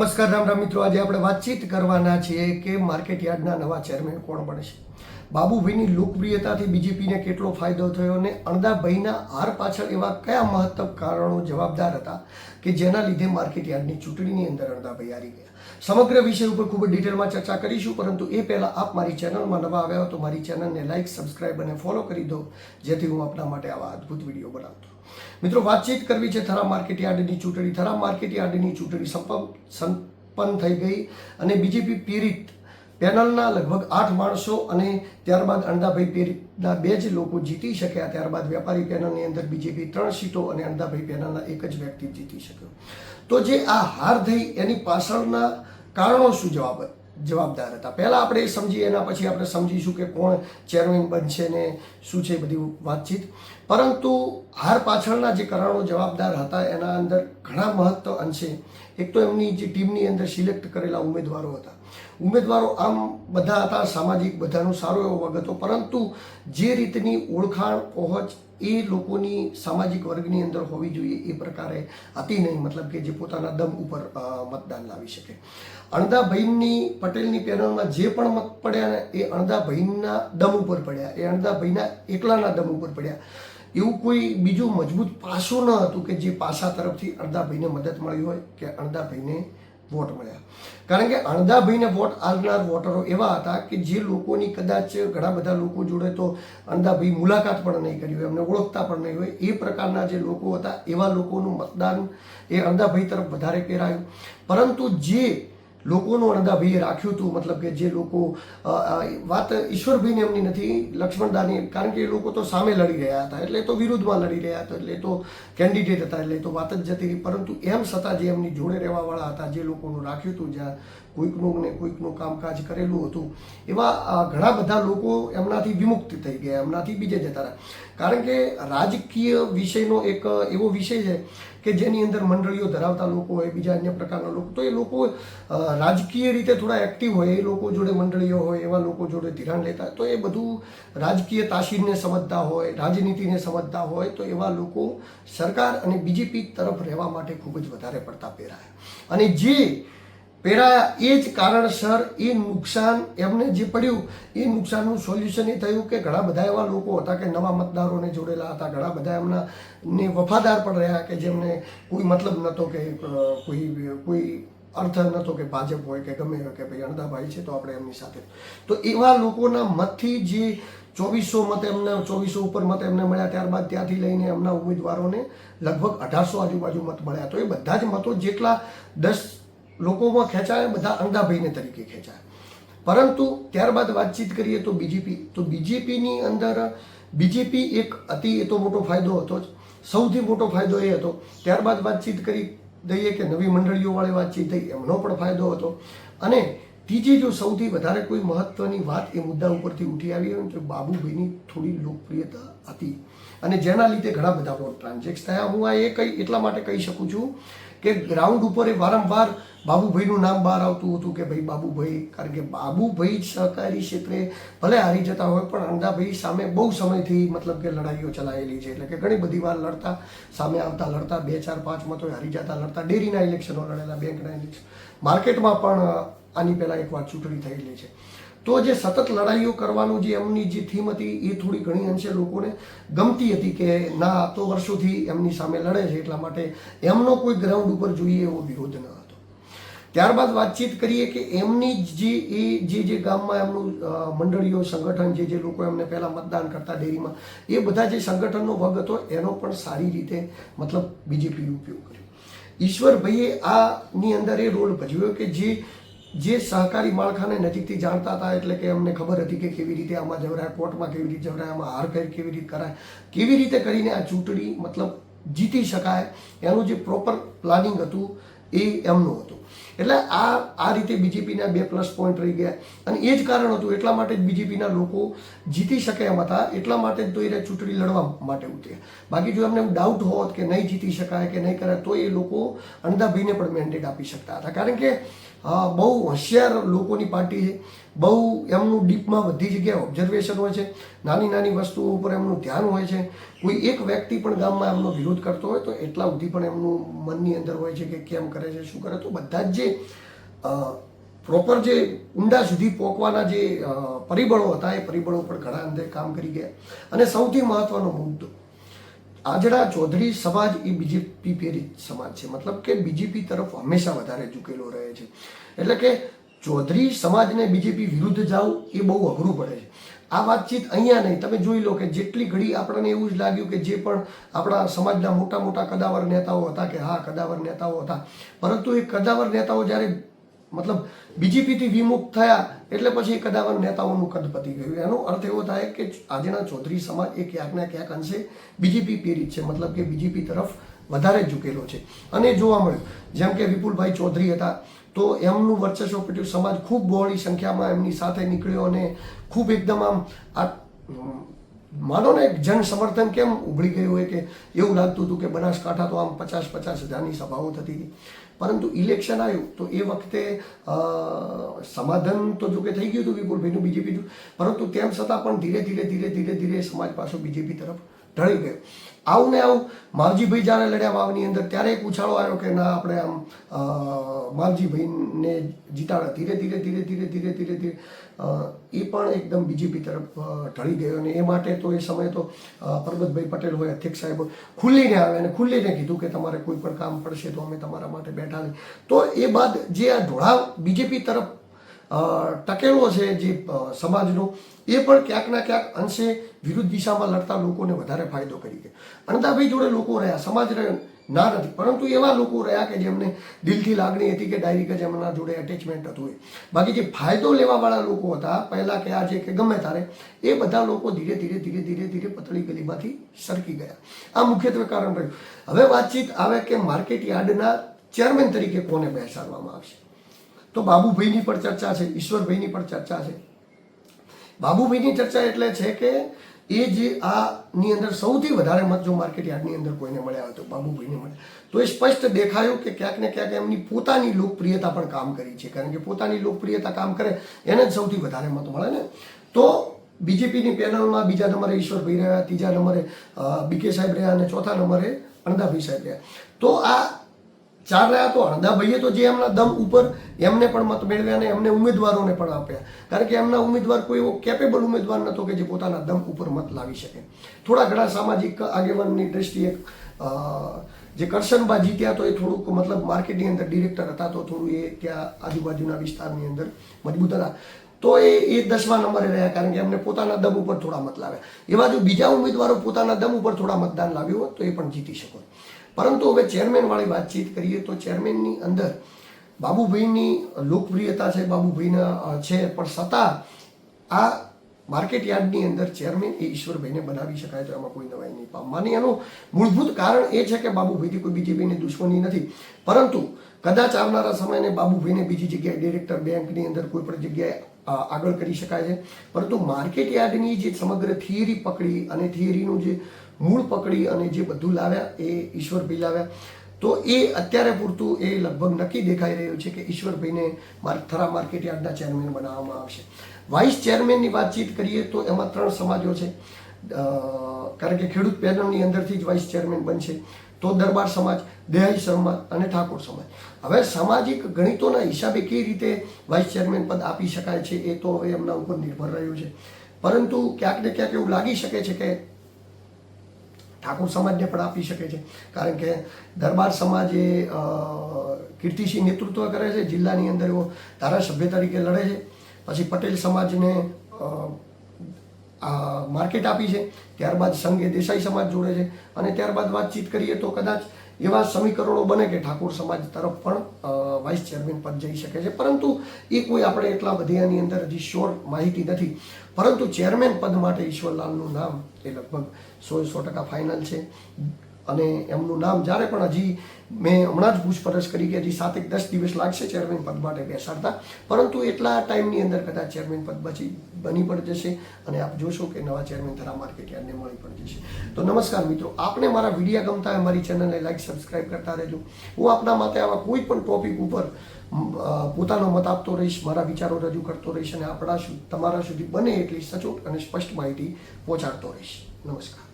નમસ્કાર, રામ રામ મિત્રો. આજે આપણે વાતચીત કરવાના છીએ કે માર્કેટ યાર્ડના નવા ચેરમેન કોણ બનશે? બાબુભાઈની લોકપ્રિયતાથી બીજેપીને કેટલો ફાયદો થયો અને અણદાભાઈના હાર પાછળ એવા કયા મહત્તમ કારણો જવાબદાર હતા કે જેના લીધે માર્કેટ યાર્ડની ચૂંટણીની અંદર અણદાભાઈ હારી ગયા? સમગ્ર વિષય ઉપર ખૂબ જ ડિટેલમાં ચર્ચા કરીશું, પરંતુ એ પહેલાં આપ મારી ચેનલમાં નવા આવ્યા હો તો મારી ચેનલને લાઇક સબસ્ક્રાઇબ અને ફોલો કરી દો, જેથી હું આપના માટે આવા અદ્ભુત વીડિયો બનાવતો મિત્રો, વાતચીત કરવી છે થરા માર્કેટ યાર્ડની ચૂંટણી. થરા માર્કેટ યાર્ડની ચૂંટણી સંપન્ન થઈ ગઈ અને બીજેપી પીડિત પેનલના લગભગ આઠ માણસો અને ત્યારબાદ અણદાભાઈ પીડિતના બે જ લોકો જીતી શક્યા. ત્યારબાદ વેપારી પેનલની અંદર બીજેપી ત્રણ સીટો અને અણદાભાઈ પેનલના એક જ વ્યક્તિ જીતી શક્યો. તો જે આ હાર થઈ એની પાછળના કારણો શું જવાબ જવાબદાર હતા? પહેલાં આપણે સમજીએ, એના પછી આપણે સમજીશું કે કોણ ચેરમેન બનશે ને શું છે બધી વાતચીત. પરંતુ હાર પાછળના જે કારણો જવાબદાર હતા, એના અંદર ઘણા મહત્વ અંશે એક તો એમની જે ટીમની અંદર સિલેક્ટ કરેલા ઉમેદવારો હતા. ઉમેદવારો આમ બધા હતા, સામાજિક બધાનો સારો એવો વર્ગ હતો, પરંતુ જે રીતની ઓળખાણ, પહોંચ એ લોકોની સામાજિક વર્ગની અંદર હોવી જોઈએ એ પ્રકારે હતી નહીં, મતલબ કે જે પોતાના દમ ઉપર મતદાન લાવી શકે. અણદાભાઈની પટેલની પેનલમાં જે પણ મત પડ્યા એ અણદાભાઈના દમ ઉપર પડ્યા, એ અણદાભાઈના એકલાના દમ ઉપર પડ્યા. એવું કોઈ બીજું મજબૂત પાસું ન હતું કે જે પાસા તરફથી અણદાભાઈને મદદ મળી હોય કે અણદાભાઈને વોટ મળ્યા. કારણ કે અણદાભાઈને વોટ આવનાર વોટરો એવા હતા કે જે લોકોની કદાચ ઘણા બધા લોકો જોડે તો અણદાભાઈ મુલાકાત પણ નહીં કરી હોય, એમને ઓળખતા પણ નહીં હોય. એ પ્રકારના જે લોકો હતા, એવા લોકોનું મતદાન એ અણદાભાઈ તરફ વધારે પહેરાયું. પરંતુ જે લોકોનું અણદાભાઈએ રાખ્યું હતું, મતલબ કે જે લોકો વાત ઈશ્વરભાઈને એમની નથી, લક્ષ્મણદાની, કારણ કે એ લોકો તો સામે લડી રહ્યા હતા, એટલે તો વિરુદ્ધમાં લડી રહ્યા હતા, એટલે તો કેન્ડિડેટ હતા, એટલે તો વાત જ જતી હતી પરંતુ એમ છતાં જે એમની જોડે રહેવાવાળા હતા, જે લોકોનું રાખ્યું હતું જ્યાં કોઈકનું ને કોઈકનું કામકાજ કરેલું હતું. એવા ઘણા બધા લોકો એમનાથી વિમુક્ત થઈ ગયા, એમનાથી બીજે જતા રહ્યા. કારણ કે રાજકીય વિષયનો એક એવો વિષય છે કે જેની અંદર મંડળીઓ ધરાવતા લોકો હોય, બીજા અન્ય પ્રકારના લોકો, તો એ લોકો રાજકીય રીતે થોડા એક્ટિવ હોય, એ લોકો જોડે મંડળીઓ હોય, એવા લોકો જોડે ધિરાણ લેતા, તો એ બધું રાજકીય તાસીરને સમજતા હોય, રાજનીતિને સમજતા હોય, તો એવા લોકો સરકાર અને બીજેપી તરફ રહેવા માટે ખૂબ જ વધારે પડતા પહેરાય. અને જે પેલા એ જ કારણસર એ નુકસાન એમને જે પડ્યું, એ નુકસાનનું સોલ્યુશન એ થયું કે ઘણા બધા એવા લોકો હતા કે નવા મતદારોને જોડેલા હતા. ઘણા બધા એમના ને વફાદાર પણ રહ્યા કે જેમને કોઈ મતલબ નહોતો કે, કોઈ કોઈ અર્થ નહોતો કે ભાજપ હોય કે ગમે હોય કે ભાઈ અણદાભાઈ છે તો આપણે એમની સાથે. તો એવા લોકોના મતથી જે ચોવીસો મત એમને, ચોવીસો ઉપર મત એમને મળ્યા ત્યારબાદ ત્યાંથી લઈને એમના ઉમેદવારોને લગભગ અઢારસો આજુબાજુ મત મળ્યા. તો એ બધા જ મતો જેટલા દસ લોકોમાં ખેંચાયા, બધા અણદાભાઈને તરીકે ખેંચાયા. પરંતુ ત્યારબાદ વાતચીત કરીએ તો બીજેપી, તો બીજેપીની અંદર બીજેપી એક અતિ એ તો મોટો ફાયદો હતો જ. સૌથી મોટો ફાયદો એ હતો. ત્યારબાદ વાતચીત કરી દઈએ કે નવી મંડળીઓવાળી વાતચીત થઈ, એમનો પણ ફાયદો હતો. અને ત્રીજી જો સૌથી વધારે કોઈ મહત્વની વાત એ મુદ્દા ઉપરથી ઉઠી આવી હોય તો બાબુભાઈની થોડી લોકપ્રિયતા હતી. અને જેના લીધે ઘણા બધા વોટ ટ્રાન્ઝેક્ટ થયા. હું આ એ કઈ, એટલા માટે કહી શકું છું કે ગ્રાઉન્ડ ઉપર એ વારંવાર બાબુભાઈનું નામ બહાર આવતું હતું કે ભાઈ, બાબુભાઈ, કારણ કે બાબુભાઈ સહકારી ક્ષેત્રે ભલે હારી જતા હોય, પણ અંદાભાઈ સામે બહુ સમયથી મતલબ કે લડાઈઓ ચલાવેલી છે. એટલે કે ઘણી બધી વાર લડતા, સામે આવતા લડતા, બે, ચાર, પાંચ મતો હારી જતા લડતા, ડેરીના ઇલેક્શનો લડેલા, બેંકના ઇલેક્શન માર્કેટમાં પણ આની પહેલાં એક વાર ચૂંટણી થયેલી છે. તો જે સતત લડાઈઓ કરવાનું જે એમની જે થીમ હતી, એ થોડી ઘણી અંશે લોકોને ગમતી હતી કે ના તો વર્ષોથી એમની સામે લડે છે, એટલા માટે એમનો કોઈ ગ્રાઉન્ડ ઉપર જોઈએ એવો વિરોધ ન હતો. ત્યારબાદ વાતચીત કરીએ કે એમની જે એ જે જે ગામમાં એમનું મંડળીઓ, સંગઠન જે જે લોકો એમને પહેલાં મતદાન કરતા ડેરીમાં, એ બધા જે સંગઠનનો વર્ગ હતો, એનો પણ સારી રીતે મતલબ બીજેપી ઉપયોગ કર્યો. ઈશ્વરભાઈએ આની અંદર એ રોલ ભજવ્યો કે જે જે સહકારી માળખાને નજીકથી જાણતા હતા, એટલે કે એમને ખબર હતી કે કેવી રીતે આમાં જવરાય, કોર્ટમાં કેવી રીતે જવરાય, આમાં હારફેર કેવી રીતે કરાય, કેવી રીતે કરીને આ ચૂંટણી મતલબ જીતી શકાય, એનું જે પ્રોપર પ્લાનિંગ હતું એ એમનું હતું. એટલે આ આ રીતે બીજેપીના બે પ્લસ પોઈન્ટ રહી ગયા. અને એ જ કારણ હતું, એટલા માટે જ બીજેપીના લોકો જીતી શકે એમ હતા, એટલા માટે જ તો એ ચૂંટણી લડવા માટે ઉતર્યા. બાકી જો એમને ડાઉટ હોત કે નહીં જીતી શકાય કે નહીં કરાય, તો એ લોકો અણધાભીને પણ મેન્ડેટ આપી શકતા હતા. કારણ કે બહુ હોશિયાર લોકોની પાર્ટી છે, બહુ એમનું ડીપમાં બધી જગ્યાએ ઓબ્ઝર્વેશન હોય છે, નાની નાની વસ્તુઓ ઉપર એમનું ધ્યાન હોય છે. કોઈ એક વ્યક્તિ પણ ગામમાં એમનો વિરોધ કરતો હોય, તો એટલા સુધી પણ એમનું મનની અંદર હોય છે કે કેમ કરે છે, શું કરે, તો બધા જ જે પ્રોપર જે ઊંડા સુધી પહોંચવાના જે પરિબળો હતા, એ પરિબળો પર ઘણા અંદર કામ કરી ગયા. અને સૌથી મહત્વનો મુદ્દો આજડા ચૌધરી સમાજ એ બીજેપી પ્રેરિત સમાજ છે. મતલબ કે બીજેપી તરફ હંમેશા વધારે ઝૂકેલો રહે છે. એટલે કે ચૌધરી સમાજને બીજેપી વિરુદ્ધ જાવ એ બહુ અઘરું પડે છે. આ વાતચીત અહીંયા નહીં. તમે જોઈ લો કે જેટલી ઘડી આપણને એવું જ લાગ્યું કે જે પણ આપણા સમાજના મોટા મોટા કદાવર નેતાઓ હતા કે હા, કદાવર નેતાઓ હતા. પરંતુ એ કદાવર નેતાઓ જ્યારે મતલબ બીજેપીથી વિમુખ થયા એટલે પછી એ કદાવર નેતાઓનું કદ પતી ગયું. એનો અર્થ એવો થાય કે આજના ચૌધરી સમાજ એ ક્યાંક ને ક્યાંક અંશે બીજેપી પ્રેરિત છે. મતલબ કે બીજેપી તરફ વધારે ઝૂકેલો છે. અને જોવા મળ્યું, જેમ કે વિપુલભાઈ ચૌધરી હતા તો એમનું વર્ચસ્વ પીટ્યું સમાજ ખૂબ બહોળી સંખ્યામાં એમની સાથે નીકળ્યો અને ખૂબ એકદમ આમ આ માનો ને જન સમર્થન કેમ ઉભળી ગયું હોય કે એવું લાગતું હતું કે બનાસકાંઠા તો આમ પચાસ પચાસ હજારની સભાઓ થતી હતી. પરંતુ ઇલેક્શન આવ્યું તો એ વખતે સમાધાન તો જો કે થઈ ગયું હતું વિપુલભાઈનું, બીજેપીનું, પરંતુ તેમ છતાં પણ ધીરે ધીરે ધીરે ધીરે ધીરે સમાજ પાછો બીજેપી તરફ ઢળી ગયો. આવું ને આવું. માવજીભાઈ જ્યારે લડ્યા વાવની અંદર ત્યારે એક ઉછાળો આવ્યો કે ના, આપણે આમ માવજીભાઈને જીતાડ્યા. ધીરે ધીરે ધીરે ધીરે ધીરે ધીરે ધીરે એ પણ એકદમ બીજેપી તરફ ઢળી ગયો. અને એ માટે તો એ સમયે તો પરબતભાઈ પટેલ હોય, અધ્યક્ષ સાહેબ ખુલ્લીને આવે અને ખુલ્લીને કીધું કે તમારે કોઈ પણ કામ પડશે તો અમે તમારા માટે બેઠા નહીં તો એ બાદ જે આ ઢોળાવ બીજેપી તરફ ટકેલો છે જે સમાજનો, એ પણ ક્યાંક ના ક્યાંક અંશે વિરુદ્ધ દિશામાં લડતા લોકોને વધારે ફાયદો કરી ગયો અણદાભાઈ જોડે લોકો રહ્યા, સમાજ ના નથી, પરંતુ એવા લોકો રહ્યા કે જેમને દિલથી લાગણી હતી કે ડાયરેક્ટ જ એમના જોડે એટેચમેન્ટ હતું બાકી જે ફાયદો લેવાવાળા લોકો હતા, પહેલાં કે આજે કે ગમે તારે એ બધા લોકો ધીરે ધીરે ધીરે ધીરે ધીરે પતળી ગલીમાંથી સરકી ગયા. આ મુખ્યત્વે કારણ રહ્યું. હવે વાતચીત આવે કે માર્કેટ યાર્ડના ચેરમેન તરીકે કોને બેસાડવામાં આવશે? તો બાબુભાઈની પણ ચર્ચા છે, ઈશ્વરભાઈની પણ ચર્ચા છે. બાબુભાઈની ચર્ચા એટલે છે કે એ જે આની અંદર સૌથી વધારે મત જો માર્કેટ યાર્ડની અંદર કોઈને મળ્યા હોય તો બાબુભાઈને મળ્યા તો એ સ્પષ્ટ દેખાયું કે ક્યાંક ને ક્યાંક એમની પોતાની લોકપ્રિયતા પણ કામ કરી છે. કારણ કે પોતાની લોકપ્રિયતા કામ કરે, એને જ સૌથી વધારે મત મળે ને. તો બીજેપીની પેનલમાં બીજા નંબરે ઈશ્વરભાઈ રહ્યા, ત્રીજા નંબરે બીકે સાહેબ રહ્યા અને ચોથા નંબરે અણદાભાઈ સાહેબ રહ્યા. તો આ ચાર રહ્યા તો અણદાભાઈએ તો જે એમના દમ ઉપર એમને પણ મત મેળવ્યા અને એમને ઉમેદવારોને પણ આપ્યા. કારણ કે એમના ઉમેદવાર કોઈ એવો કેપેબલ ઉમેદવાર નહોતો કે જે પોતાના દમ ઉપર મત લાવી શકે. થોડા ઘણા સામાજિક આગેવાનની દ્રષ્ટિએ જે કરશનબા જીત્યા તો એ થોડુંક મતલબ માર્કેટની અંદર ડિરેક્ટર હતા તો થોડું એ ત્યાં આજુબાજુના વિસ્તારની અંદર મજબૂત હતા. તો એ એ દસમા નંબરે રહ્યા કારણ કે એમને પોતાના દમ ઉપર થોડા મત લાવ્યા. એવા જો બીજા ઉમેદવારો પોતાના દમ ઉપર થોડા મતદાન લાવ્યું હોત તો એ પણ જીતી શકો. પરંતુ હવે ચેરમેન વાળી વાતચીત કરીએ તો ચેરમેનની અંદર બાબુભાઈની લોકપ્રિયતા છે, બાબુભાઈના છે. પણ છતાં આ માર્કેટ યાર્ડની અંદર ચેરમેન એ ઈશ્વરભાઈને બનાવી શકાય તો એમાં કોઈ નવાઈ નહીં પામવાની એનું મૂળભૂત કારણ એ છે કે બાબુભાઈથી કોઈ બીજેપીની દુશ્મની નથી. પરંતુ કદાચ આવનારા સમયને બાબુભાઈને બીજી જગ્યાએ ડિરેક્ટર બેંકની અંદર કોઈ પણ જગ્યાએ આગળ કરી શકાય છે. પરંતુ માર્કેટ યાર્ડની જે સમગ્ર થિયરી પકડી અને થિયરીનું જે મૂળ પકડી અને જે બધું લાવ્યા એ ઈશ્વરભાઈ લાવ્યા, તો એ અત્યારે પૂરતું એ લગભગ નક્કી દેખાઈ રહ્યું છે કે ઈશ્વરભાઈને થરા માર્કેટ યાર્ડના ચેરમેન બનાવવામાં આવશે. વાઇસ ચેરમેનની વાતચીત કરીએ તો એમાં ત્રણ સમાજો છે. કારણ કે ખેડૂત પેનલની અંદરથી જ વાઇસ ચેરમેન બનશે. તો દરબાર સમાજ દેહાઈ સમાજ અને ઠાકોર સમાજ. હવે સામાજિક ગણિતોના હિસાબે કઈ રીતે વાઇસ ચેરમેન પદ આપી શકાય છે એ તો હવે એમના ઉપર નિર્ભર રહ્યું છે. પરંતુ ક્યાંક ને ક્યાંક એવું લાગી શકે છે કે ઠાકોર સમાજને પણ આપી શકે છે. કારણ કે દરબાર સમાજ એ કીર્તિસિંહ નેતૃત્વ કરે છે, જિલ્લાની અંદર એવો ધારાસભ્ય તરીકે લડે છે. પછી પટેલ સમાજને માર્કેટ આપી છે, ત્યારબાદ સંઘે દેસાઈ સમાજ જોડે છે અને ત્યારબાદ વાતચીત કરીએ તો કદાચ એવા સમીકરણો બને કે ઠાકોર સમાજ તરફ પણ વાઇસ ચેરમેન પદ જઈ શકે છે. પરંતુ એ કોઈ આપણે એટલા બધી આની અંદર હજી શ્યોર માહિતી નથી. પરંતુ ચેરમેન પદ માટે ઈશ્વરલાલનું નામ એ લગભગ સો સો ટકા ફાઇનલ છે. અને એમનું નામ જ્યારે પણ હજી મેં હમણાં જ પૂછપરછ કરી કે હજી સાતેક દસ દિવસ લાગશે ચેરમેન પદ માટે બેસાડતા. પરંતુ એટલા ટાઈમની અંદર કદાચ ચેરમેન પદ પછી બની પણ જશે અને આપ જોશો કે નવા ચેરમેન થરા માર્કેટ યાર્ડને મળી પણ જશે. તો નમસ્કાર મિત્રો, આપને મારા વિડીયા ગમતા હોય મારી ચેનલને લાઈક સબસ્ક્રાઈબ કરતા રહેજો. હું આપના માટે આવા કોઈ પણ ટોપિક ઉપર પોતાનો મત આપતો રહીશ, મારા વિચારો રજૂ કરતો રહીશ અને આપણા તમારા સુધી બને એટલી સચોટ અને સ્પષ્ટ માહિતી પહોંચાડતો રહીશ. નમસ્કાર.